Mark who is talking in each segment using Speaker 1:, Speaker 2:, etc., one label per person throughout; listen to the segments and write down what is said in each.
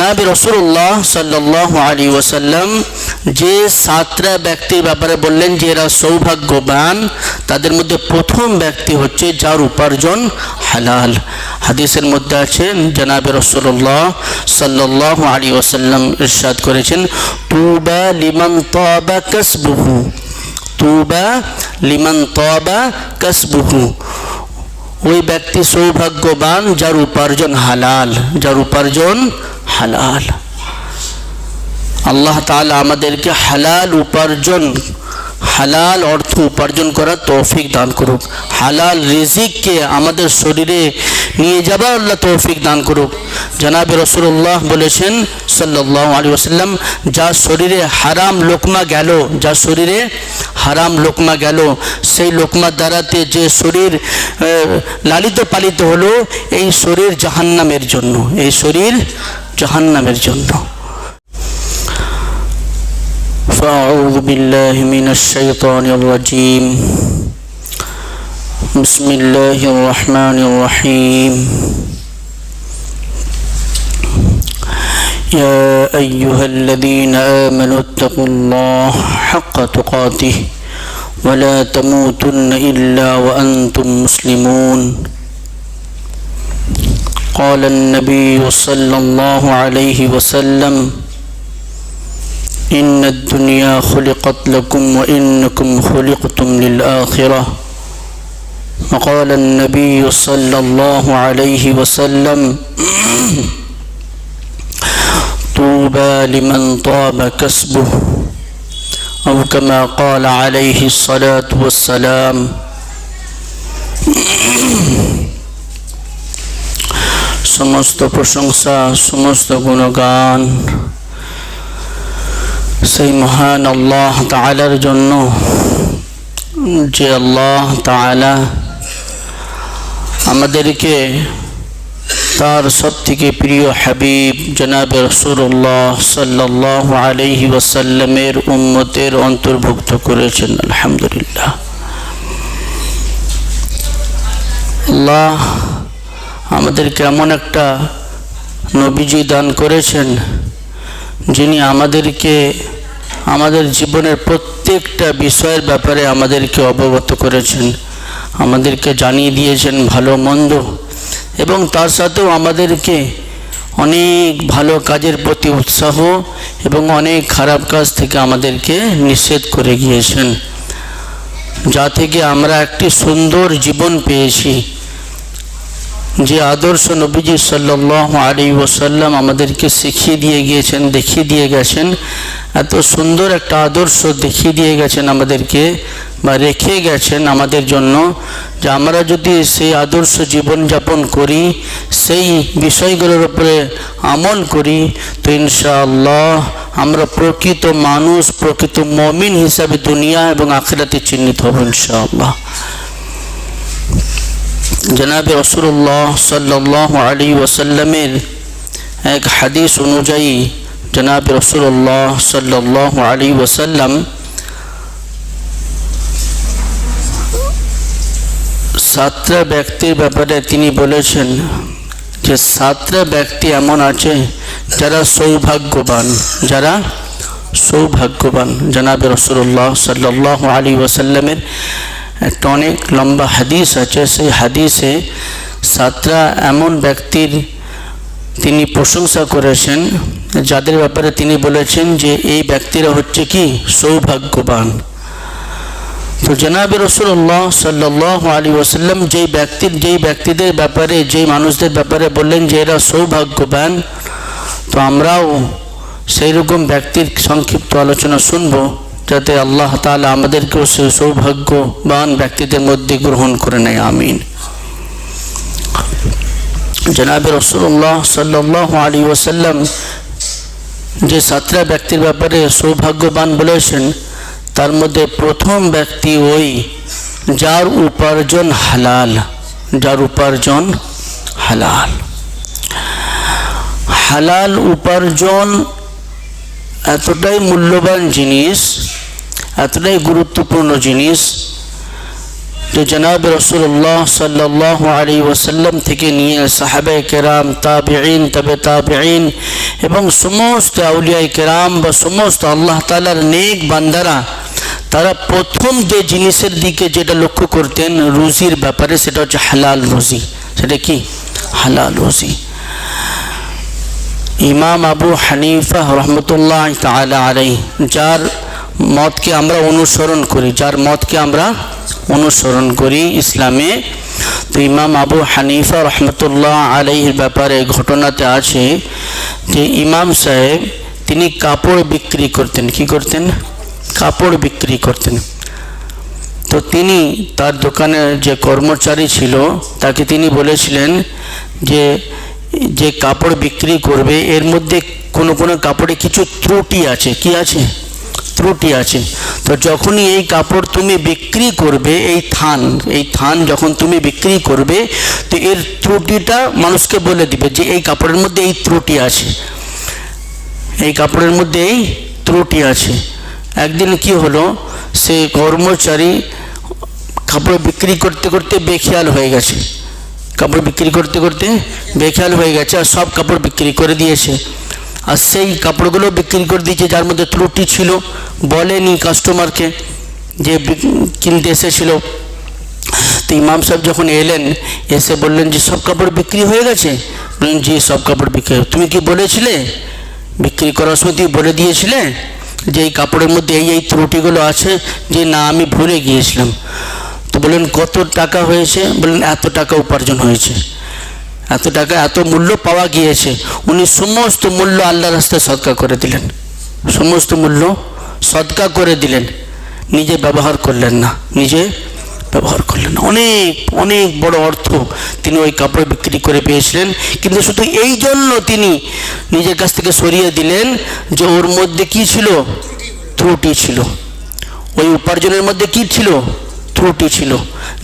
Speaker 1: নাবি রসুল্লাহ সাল্লাহ আলী ওসাল্লাম যে সাতটা ব্যক্তির ব্যাপারে বললেন যে এরা সৌভাগ্যবান, তাদের মধ্যে প্রথম ব্যক্তি হচ্ছে যার উপার্জন হালাল। হাদিসের মধ্যে আছেন জনাবে রসুল্লাহ সাল্লাহ আলী ওসাল্লাম ইরশাদ করেছেন, তুবা লিমান তবা কসবুহু। তুবা লিমান তবা কসবুহু। ওই ব্যক্তি সৌভাগ্যবান, যার উপার্জন হালাল, যার উপার্জন হালাল। আল্লাহ তাআলা আমাদেরকে হালাল উপার্জন, হালাল অর্থ উপার্জন করার তৌফিক দান করুক। হালাল রিজিককে আমাদের শরীরে নিয়ে যাবার আল্লাহ তৌফিক দান করুক। জনাবে রসুল্লাহ বলেছেন সাল্লাহ আলী ওসাল্লাম যার শরীরে হারাম লোকমা গেল যার শরীরে হারাম লোকমা গেল, সেই লোকমার দ্বারাতে যে শরীর লালিত পালিত হলো, এই শরীর জাহান্নামের জন্য, এই শরীর জাহান্নামের জন্য فأعوذ بالله من الشيطان الرجيم بسم الله الرحمن الرحيم يا أيها الذين آمنوا اتقوا الله حق تقاته ولا تموتن إلا وأنتم مسلمون قال النبي صلى الله عليه وسلم إن الدنيا خلقت لكم وإنكم خلقتم للآخرة. وقال النبي صلى الله عليه وسلم طوبى لمن طاب كسبه. أو كما قال عليه الصلاة والسلام সমস্ত প্রশংসা, সমস্ত গুণগান সেই মহান আল্লাহ তালার জন্য, যে আল্লাহ তালা আমাদেরকে তার সব থেকে প্রিয় হাবিব জনাব রসুল্লাহ সাল্লাহ আলহি ওয়াসাল্লামের উম্মতের অন্তর্ভুক্ত করেছেন, আলহামদুলিল্লাহ। আল্লাহ আমাদেরকে এমন একটা নবীজি দান করেছেন, যিনি আমাদেরকে, আমাদের জীবনের প্রত্যেকটা বিষয়ের ব্যাপারে আমাদেরকে অবগত করেছেন, আমাদেরকে জানিয়ে দিয়েছেন ভালো মন্দ, এবং তার সাথেও আমাদেরকে অনেক ভালো কাজের প্রতি উৎসাহ এবং অনেক খারাপ কাজ থেকে আমাদেরকে নিষেধ করে গিয়েছেন। যা থেকে আমরা একটি সুন্দর জীবন পেয়েছি। যে আদর্শ নবীজি সাল্লাহ আলী ওসাল্লাম আমাদেরকে শিখিয়ে দিয়ে গিয়েছেন, দেখিয়ে দিয়ে গেছেন, এত সুন্দর একটা আদর্শ দেখিয়ে দিয়ে গেছেন আমাদেরকে বা রেখে গেছেন আমাদের জন্য যে আমরা যদি সেই আদর্শ জীবনযাপন করি, সেই বিষয়গুলোর উপরে আমল করি, তো ইনশাআল্লাহ আমরা প্রকৃত মানুষ, প্রকৃত মমিন হিসাবে দুনিয়া এবং আখেরাতে চিহ্নিত হব ইনশাআল্লাহ। জনাবে রসুল্লাহ সাল্লাহ আলী ওসাল্লামের এক হাদিস অনুযায়ী, জনাব রসুল্লাহ সাল্লাহ আলী ওসাল্লাম সাতটা ব্যক্তির ব্যাপারে তিনি বলেছেন যে সাতটা ব্যক্তি এমন আছে যারা সৌভাগ্যবান যারা সৌভাগ্যবান, জনাবে রসুল্লাহ সাল্লাহ আলী ওসাল্লামের একটা অনেক লম্বা হাদিস আছে, সেই হাদিসে সাতটা এমন ব্যক্তির তিনি প্রশংসা করেছেন, যাদের ব্যাপারে তিনি বলেছেন যে এই ব্যক্তিরা হচ্ছে কি? সৌভাগ্যবান। তো জনাব রসুল্লাহ সাল্লাহ আলী ওসাল্লাম যেই ব্যক্তির যেই ব্যক্তিদের ব্যাপারে, যেই মানুষদের ব্যাপারে বললেন যে এরা সৌভাগ্যবান, তো আমরাও সেই রকম ব্যক্তির সংক্ষিপ্ত আলোচনা শুনব। যাতে আল্লাহ তালা আমাদেরকেও সে সৌভাগ্যবান ব্যক্তিদের মধ্যে গ্রহণ করে নেয়, আমিন। জনাব রসুল্লাহ সাল্লাহ আলী ওসাল্লাম যে সাতটা ব্যক্তির ব্যাপারে সৌভাগ্যবান বলেছেন, তার মধ্যে প্রথম ব্যক্তি ওই যার উপার্জন হালাল, যার উপার্জন হালাল। হালাল উপার্জন এতটাই মূল্যবান জিনিস এতটাই গুরুত্বপূর্ণ জিনিস যে জনাব রসুল্লাহ সাল্লাহ আলী ওসাল্লাম থেকে নিয়ে সাহাবে কেরাম তাবেইন তবে তাবেইন এবং সমস্ত আউলিয়াই কেরাম বা সমস্ত আল্লাহ তালার নেক বান্দারা, তারা প্রথম যে জিনিসের দিকে যেটা লক্ষ্য করতেন রুজির ব্যাপারে সেটা হচ্ছে হালাল রুজি। সেটা কি? হালাল রুজি। ইমাম আবু হানিফা রহমতুল্লাহ তালা আলাই যার মতকে আমরা অনুসরণ করি, যার মতকে আমরা অনুসরণ করি ইসলামে। তো ইমাম আবু হানিফা রহমতুল্লাহ আলাইহির ব্যাপারে ঘটনাতে আছে যে ইমাম সাহেব, তিনি কাপড় বিক্রি করতেন। কি করতেন? কাপড় বিক্রি করতেন। তো তিনি তার দোকানে যে কর্মচারী ছিল, তাকে তিনি বলেছিলেন যে যে কাপড় বিক্রি করবে, এর মধ্যে কোনো কোনো কাপড়ে কিছু ত্রুটি আছে। কি আছে? ত্রুটি আছে। তো যখনই এই কাপড় তুমি বিক্রি করবে, এই থান এই থান যখন তুমি বিক্রি করবে, তো এর ত্রুটিটা মানুষকে বলে দিবে যে এই কাপড়ের মধ্যে এই ত্রুটি আছে। এই কাপড়ের মধ্যে এই ত্রুটি আছে। একদিন কি হলো, সে কর্মচারী কাপড় বিক্রি করতে করতে বেখেয়াল হয়ে গেছে। কাপড় বিক্রি করতে করতে বেখেয়াল হয়ে গেছে আর সব কাপড় বিক্রি করে দিয়েছে। আর সেই কাপড়গুলো বিক্রি করে দিয়েছে, যার মধ্যে ত্রুটি ছিল। বলেনি কাস্টমারকে যে কিনতে এসেছিল। তো ইমাম সাহেব যখন এলেন, এসে বললেন যে, সব কাপড় বিক্রি হয়ে গেছে? বললেন যে সব কাপড় বিক্রি তুমি কি বলেছিলে? বিক্রি করার সময় তুমি বলে দিয়েছিলে যে, এই কাপড়ের মধ্যে এই এই ত্রুটিগুলো আছে যে, না, আমি ভুলে গিয়েছিলাম। তো বললেন, কত টাকা হয়েছে? বললেন, এত টাকা উপার্জন হয়েছে। এত টাকা, এত মূল্য পাওয়া গিয়েছে। উনি সমস্ত মূল্য আল্লাহ রাস্তায় সৎকা করে দিলেন। সমস্ত মূল্য সৎকা করে দিলেন। নিজে ব্যবহার করলেন না, নিজে ব্যবহার করলেন অনেক অনেক বড় অর্থ তিনি ওই কাপড় বিক্রি করে পেয়েছিলেন। কিন্তু শুধু এই জন্য তিনি নিজের কাছ থেকে সরিয়ে দিলেন যে ওর মধ্যে কি ছিল? ত্রুটি ছিল। ওই উপার্জনের মধ্যে কি ছিল? ত্রুটি ছিল,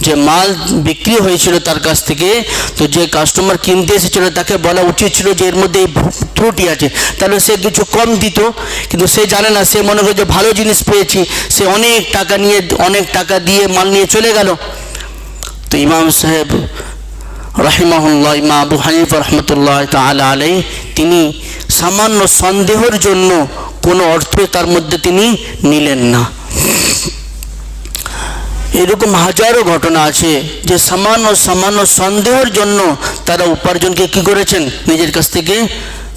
Speaker 1: যে মাল বিক্রি হয়েছিল তার কাছ থেকে, তো যে কাস্টমার কিনতে এসেছিল তাকে বলা উচিত ছিল যে এর মধ্যে এই ত্রুটি আছে। তাহলে সে কিছু কম দিত, কিন্তু সে জানে না, সে মনে করে যে ভালো জিনিস পেয়েছি, সে অনেক টাকা নিয়ে, অনেক টাকা দিয়ে মাল নিয়ে চলে গেল। তো ইমাম সাহেব রাহিমাহুল্লাহ ইমা আবু হানিফ রহমতুল্লাহ তালা আলাই তিনি সামান্য সন্দেহের জন্য কোনো অর্থ তার মধ্যে তিনি নিলেন না। এরকম হাজারো ঘটনা আছে যে সামান্য সামান্য সন্দেহের জন্য তারা উপার্জনকে কি করেছেন? নিজের কাছ থেকে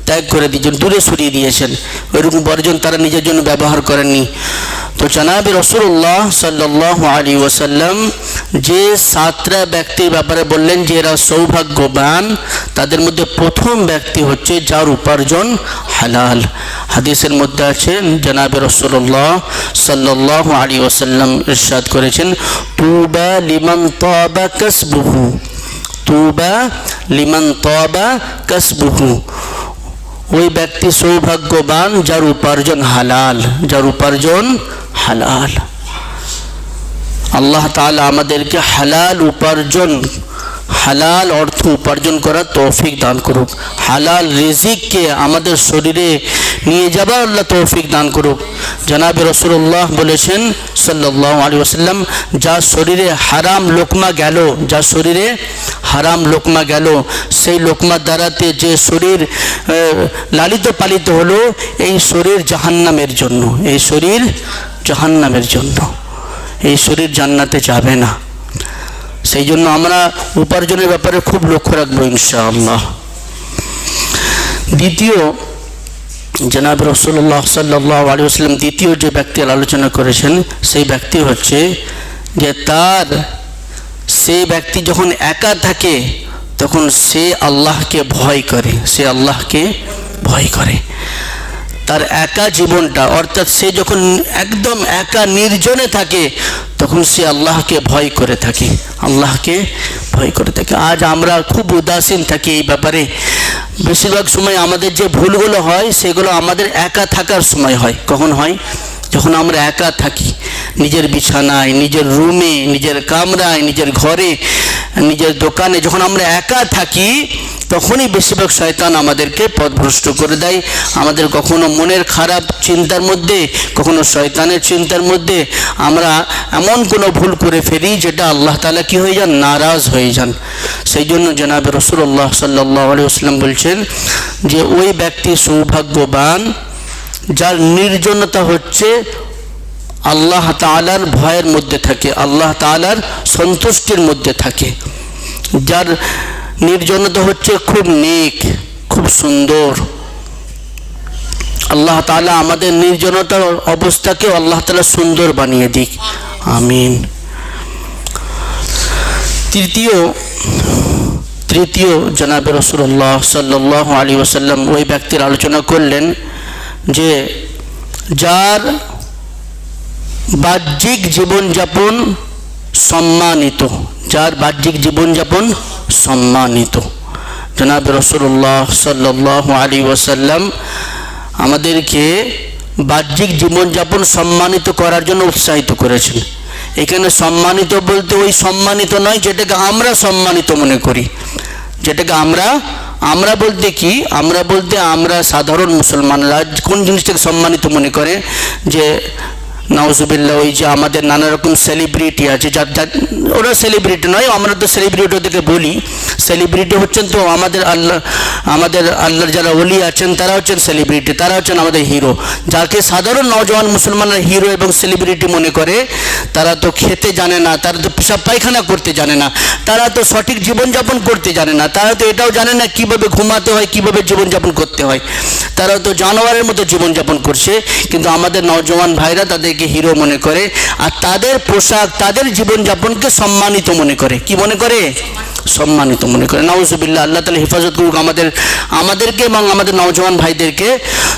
Speaker 1: ত্যাগ করে দিয়েছেন দূরে সরিয়ে দিয়েছেন। ওইরকম বর্জন তারা নিজের জন্য ব্যবহার করেননি। তো জানাবি রসুল্লাহ সাল্লাহ আলী ওসাল্লাম যে সাতটা ব্যক্তির ব্যাপারে বললেন যে এরা সৌভাগ্যবান, তাদের মধ্যে প্রথম ব্যক্তি হচ্ছে যার উপার্জন হালাল। হাদিসের মধ্যে আছেন জানাবে রসুল্লাহ সাল্লাহ আলী ওসাল্লাম ইরশাদ করেছেন, তুবা লিমান তবা কাসবুহু। তুবা লিমান তবা কাসবুহু। ওই ব্যক্তি সৌভাগ্যবান যার উপার্জন হালাল যার উপার্জন হালাল। আল্লাহ তাআলা আমাদেরকে হালাল উপার্জন হালাল অর্থ উপার্জন করার তৌফিক দান করুক। হালাল রিজিককে আমাদের শরীরে নিয়ে যাবার আল্লাহ তৌফিক দান করুক। জনাবে রসুল্লাহ বলেছেন সাল্লাহ আলী ওসাল্লাম যার শরীরে হারাম লোকমা গেল যার শরীরে হারাম লোকমা গেল, সেই লোকমার দ্বারাতে যে শরীর লালিত পালিত হলো, এই শরীর জাহান্নামের জন্য, এই শরীর জাহান্নামের জন্য, এই শরীর জান্নাতে যাবে না। সেই জন্য আমরা উপার্জনের ব্যাপারে খুব লক্ষ্য রাখব ইনশাআল্লাহ। দ্বিতীয়, জনাব রসুল্লাহ সাল্লাহ আলী আসলাম দ্বিতীয় যে ব্যক্তির আলোচনা করেছেন, সেই ব্যক্তি হচ্ছে যে তার সে ব্যক্তি যখন একা থাকে, তখন সে আল্লাহকে ভয় করে, সে আল্লাহকে ভয় করে। তার একা জীবনটা, অর্থাৎ সে যখন একদম একা নির্জনে থাকে তখন সে আল্লাহকে ভয় করে থাকে, আল্লাহকে ভয় করে থাকে। আজ আমরা খুব উদাসীন থাকি এই ব্যাপারে। বেশিরভাগ সময় আমাদের যে ভুলগুলো হয়, সেগুলো আমাদের একা থাকার সময় হয়। কখন হয়? যখন আমরা একা থাকি, নিজের বিছানায়, নিজের রুমে, নিজের কামরায়, নিজের ঘরে, নিজের দোকানে যখন আমরা একা থাকি, তখনই বেশিরভাগ শয়তান আমাদেরকে পথভ্রষ্ট করে দেয়। আমাদের কখনো মনের খারাপ চিন্তার মধ্যে, কখনো শয়তানের চিন্তার মধ্যে আমরা এমন কোনো ভুল করে ফেলি যেটা আল্লাহ তালা কি হয়ে যান? নারাজ হয়ে যান। সেই জন্য জনাবে রসুল্লাহ সাল্লাহ আলিয়াস্লাম বলছেন যে, ওই ব্যক্তি সৌভাগ্যবান যার নির্জনতা হচ্ছে আল্লাহ তালার ভয়ের মধ্যে থাকে, আল্লাহ তালার সন্তুষ্টির মধ্যে থাকে। যার নির্জনতা হচ্ছে খুব নেক, খুব সুন্দর। আল্লাহ তালা আমাদের নির্জনতার অবস্থাকে আল্লাহ তালা সুন্দর বানিয়ে দিক। আমিন। তৃতীয় তৃতীয় জনাবে রসুল্লাহ সাল্লাহ আলী ওসাল্লাম ওই ব্যক্তির আলোচনা করলেন যে যার বাহ্যিক জীবনযাপন সম্মানিত, যার বাহ্যিক জীবনযাপন সম্মানিত। জনাব রসুল্লাহ সাল্লাহ আলী ওসাল্লাম আমাদেরকে বাহ্যিক জীবনযাপন সম্মানিত করার জন্য উৎসাহিত করেছেন। এখানে সম্মানিত বলতে ওই সম্মানিত নয়, যেটাকে আমরা সম্মানিত মনে করি। যেটাকে আমরা আমরা বলতে কি? আমরা বলতে আমরা সাধারণ মুসলমানরা কোন জিনিসটাকে সম্মানিত মনে করে? যে নওয়াজুবিল্লাহ ওই যে আমাদের নানা রকম সেলিব্রিটি আছে, যার ওরা সেলিব্রিটি নয়, আমরা তো সেলিব্রিটি ওদেরকে বলি। সেলিব্রিটি হচ্ছেন তো আমাদের আল্লাহ আমাদের আল্লাহর যারা অলি আছেন, তারা হচ্ছেন সেলিব্রিটি তারা হচ্ছেন আমাদের হিরো যাকে সাধারণ নওজওয়ান মুসলমানরা হিরো এবং সেলিব্রিটি মনে করে, তারা তো খেতে জানে না, তারা তো পেশাব পায়খানা করতে জানে না, তারা তো সঠিক জীবনযাপন করতে জানে না, তারা তো এটাও জানে না কীভাবে ঘুমাতে হয়, কীভাবে জীবনযাপন করতে হয়। তারা তো জানোয়ারের মতো জীবনযাপন করছে, কিন্তু আমাদের নওজওয়ান ভাইরা তাদেরকে হিরো মনে করে আর তাদের পোশাক, তাদের জীবনযাপনকে সম্মানিত মনে করে। কি মনে করে? সম্মানিত মনে করে। নওয়াজুবিল্লাহ আল্লাহ তালা হেফাজত করুক আমাদের, আমাদেরকে এবং আমাদের নওজওয়ান ভাইদেরকে।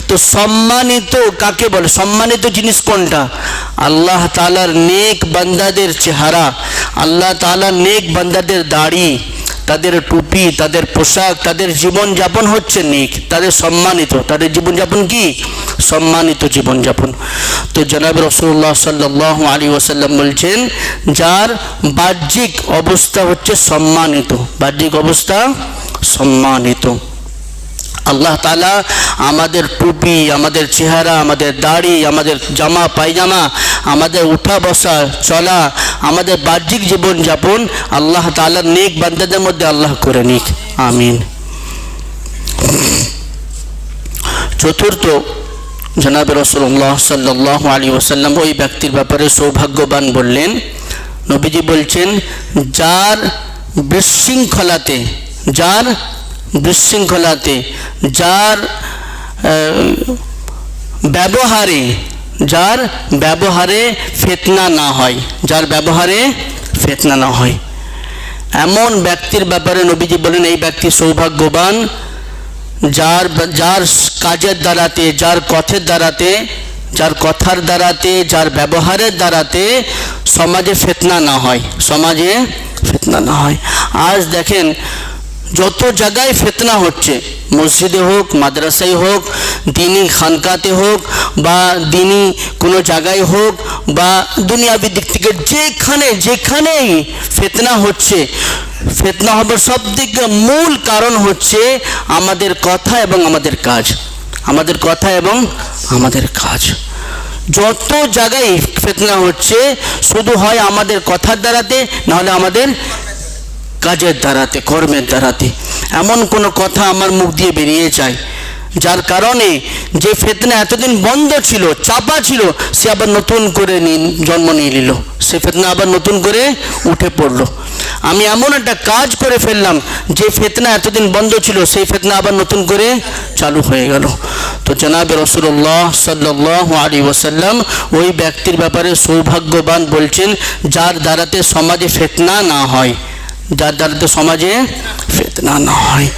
Speaker 1: তো সম্মানিত কাকে বলে? সম্মানিত জিনিস কোনটা? আল্লাহ তালার নেক বান্দাদের চেহারা, আল্লাহ তালার নেক বান্দাদের দাড়ি। তাদের টুপি, তাদের পোশাক, তাদের জীবনযাপন হচ্ছে নিক, তাদের সম্মানিত। তাদের জীবনযাপন কি? সম্মানিত জীবনযাপন। তো জনাব রসুল্লাহ সাল্লাহ আলী ওসাল্লাম বলছেন, যার বাহ্যিক অবস্থা হচ্ছে সম্মানিত। বাহ্যিক অবস্থা সম্মানিত। আল্লাহ তালা আমাদের টুপি, আমাদের চেহারা, আমাদের দাড়ি, আমাদের জামা, পায়জামা, আমাদের উঠা বসা, চলা, আমাদের বাহ্যিক জীবনযাপন আল্লাহ তালার নেক বান্দাদের মধ্যে আল্লাহ করে নিক। আমিন। চতুর্থ, জনাব রসুল্লাহ সাল্লাহ আলী ওসাল্লাম ওই ব্যক্তির ব্যাপারে সৌভাগ্যবান বললেন, নবীজি বলছেন, যার বিশৃঙ্খলাতে, যার বিশৃঙ্খলাতে, যার ব্যবহারে যার ব্যবহারে ফেতনা না হয়, যার ব্যবহারে ফেতনা না হয়। এমন ব্যক্তির ব্যাপারে নবীজি বলেন, এই ব্যক্তি সৌভাগ্যবান, যার যার কাজের দ্বারাতে, যার কথের দ্বারাতে, যার কথার দ্বারাতে, যার ব্যবহারের দ্বারাতে সমাজে ফেতনা না হয়, সমাজে ফেতনা না হয়। আজ দেখেন যত জায়গায় ফেতনা হচ্ছে, মসজিদে হোক, মাদ্রাসায় হোক, দিনী খানকাতে হোক, বা দিনী কোনো জায়গায় হোক, বা দুনিয়াবি দিক থেকে যেখানে, যেখানেই ফেতনা হচ্ছে, ফেতনা হবার সব থেকে মূল কারণ হচ্ছে আমাদের কথা এবং আমাদের কাজ। আমাদের কথা এবং আমাদের কাজ। যত জায়গায় ফেতনা হচ্ছে, শুধু হয় আমাদের কথার দ্বারাতে, নাহলে আমাদের কাজের দ্বারাতে, কর্মের দ্বারাতে। এমন কোনো কথা আমার মুখ দিয়ে বেরিয়ে যায়, যার কারণে যে ফেতনা এতদিন বন্ধ ছিল, চাপা ছিল, সে আবার নতুন করে জন্ম নিয়ে নিল। সে ফেতনা আবার নতুন করে উঠে পড়ল। আমি এমন একটা কাজ করে ফেললাম, যে ফেতনা এতদিন বন্ধ ছিল, সেই ফেতনা আবার নতুন করে চালু হয়ে গেল। তো জনাব রসুল্লাহ সাল্লাহ আলী ওসাল্লাম ওই ব্যক্তির ব্যাপারে সৌভাগ্যবান বলছেন, যার দ্বারাতে সমাজে ফেতনা না হয়। যার দ্বারাতে সমাজে ফেতনা না হয়।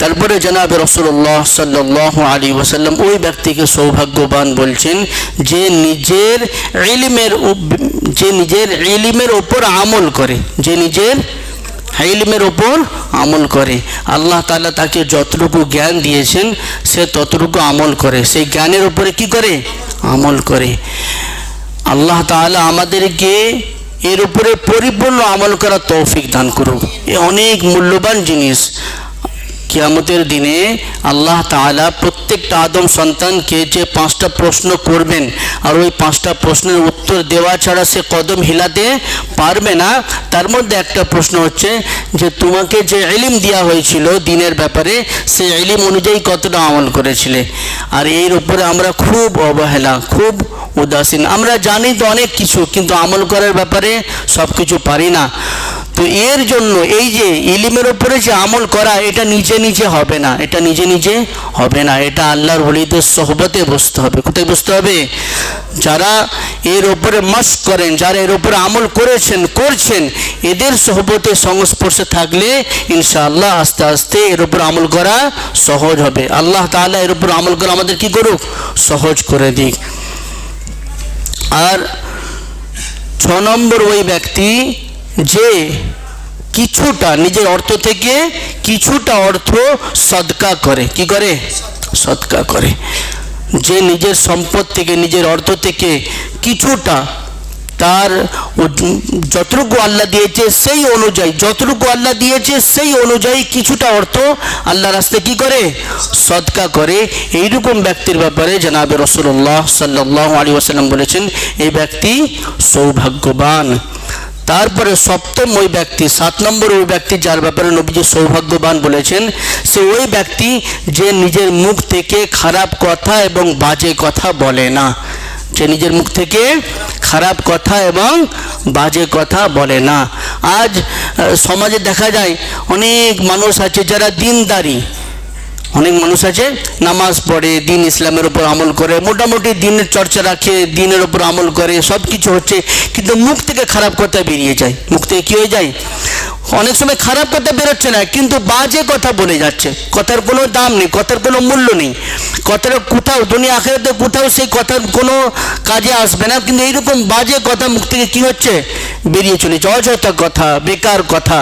Speaker 1: তারপরে জনাব রসুল্লাহ সাল্লাহ আলী ওসাল্লাম ওই ব্যক্তিকে সৌভাগ্যবান বলছেন যে নিজের ইলিমের যে নিজের ইলিমের ওপর আমল করে, যে নিজের ইলমের ওপর আমল করে। আল্লাহ তালা তাকে যতটুকু জ্ঞান দিয়েছেন, সে ততটুকু আমল করে। সেই জ্ঞানের উপরে কি করে? আমল করে। আল্লাহ তালা আমাদেরকে এর উপরে পরিপূর্ণ আমল করা তৌফিক দান করুক এ অনেক মূল্যবান জিনিস। কিয়ামতের দিনে আল্লাহ তাআলা প্রত্যেকটা আদম সন্তানকে যে পাঁচটা প্রশ্ন করবেন আর ওই পাঁচটা প্রশ্নের উত্তর দেওয়া ছাড়া সে কদম হিলাতে পারবে না, তার মধ্যে একটা প্রশ্ন হচ্ছে যে তোমাকে যে এলিম দেওয়া হয়েছিল দিনের ব্যাপারে, সে এলিম অনুযায়ী কতটা আমল করেছিলে? আর এর উপরে আমরা খুব অবহেলা, খুব উদাসীন। আমরা জানি তো অনেক কিছু, কিন্তু আমল করার ব্যাপারে সব কিছু পারি না। তো এর জন্য এই যে ইলিমের ওপরে যে আমল করা, এটা নিজে নিজে হবে না, এটা নিজে নিজে হবে না, এটা আল্লাহর হলিদের সহবতে বসতে হবে। কোথায় বসতে হবে? যারা এর ওপরে মস্ক করেন, যারা এর উপরে আমল করেছেন, করছেন, এদের সহবতে সংস্পর্শে থাকলে ইনশাআল্লাহ আস্তে আস্তে এর ওপর আমল করা সহজ হবে। আল্লাহ তাহলে এর ওপর আমল করা আমাদের কি করুক? সহজ করে দিক। আর ছ নম্বর ওই ব্যক্তি যে কিছুটা নিজের অর্থ থেকে কিছুটা অর্থ সদকা করে। কি করে? সদকা করে। যে নিজের সম্পদ থেকে, নিজের অর্থ থেকে কিছুটা তার যতটুকু আল্লাহ দিয়েছে সেই অনুযায়ী, যতটুকু আল্লাহ দিয়েছে সেই অনুযায়ী কিছুটা অর্থ আল্লাহ রাস্তায় কি করে? সদকা করে। এইরকম ব্যক্তির ব্যাপারে জানাবে রসুল্লাহ সাল্লাহ আলী ওসাল্লাম বলেছেন, এই ব্যক্তি সৌভাগ্যবান। তারপরে সপ্তম ওই ব্যক্তি, সাত নম্বর ওই ব্যক্তি যার ব্যাপারে নবীজি সৌভাগ্যবান বলেছেন, সে ওই ব্যক্তি যে নিজের মুখ থেকে খারাপ কথা এবং বাজে কথা বলে না। যে নিজের মুখ থেকে খারাপ কথা এবং বাজে কথা বলে না। আজ সমাজে দেখা যায় অনেক মানুষ আছে যারা দিনদারি অনেক মানুষ আছে, নামাজ পড়ে, দিন ইসলামের উপর আমল করে, মোটামুটি দিনের চর্চা রাখে, দিনের উপর আমল করে সব কিছু হচ্ছে, কিন্তু মুখ থেকে খারাপ কথা বেরিয়ে যায়। মুখ থেকে কী হয়ে যায়? অনেক সময় খারাপ কথা বেরোচ্ছে না, কিন্তু বাজে কথা বলে যাচ্ছে। কথার কোনো দাম নেই, কথার কোনো মূল্য নেই। কথার কোথাও, দুনিয়া আখেরাতে কোথাও সেই কথার কোনো কাজে আসবে না, কিন্তু এইরকম বাজে কথা মুখ থেকে কী হচ্ছে? বেরিয়ে চলেছে অযথা কথা, বেকার কথা।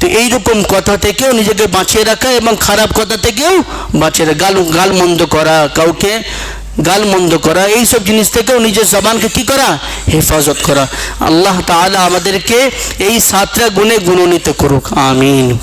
Speaker 1: তো এইরকম কথা থেকেও নিজেকে বাঁচিয়ে রাখা এবং খারাপ কথা থেকেও বাঁচিয়ে রাখা, গাল গাল মন্দ করা, কাউকে গাল মন্দ করা, এইসব জিনিস থেকেও নিজের জবানকে কি করা? হেফাজত করা। আল্লাহ তাআলা আমাদেরকে এই সাতটা গুণে গুণনীত করুক, আমিন।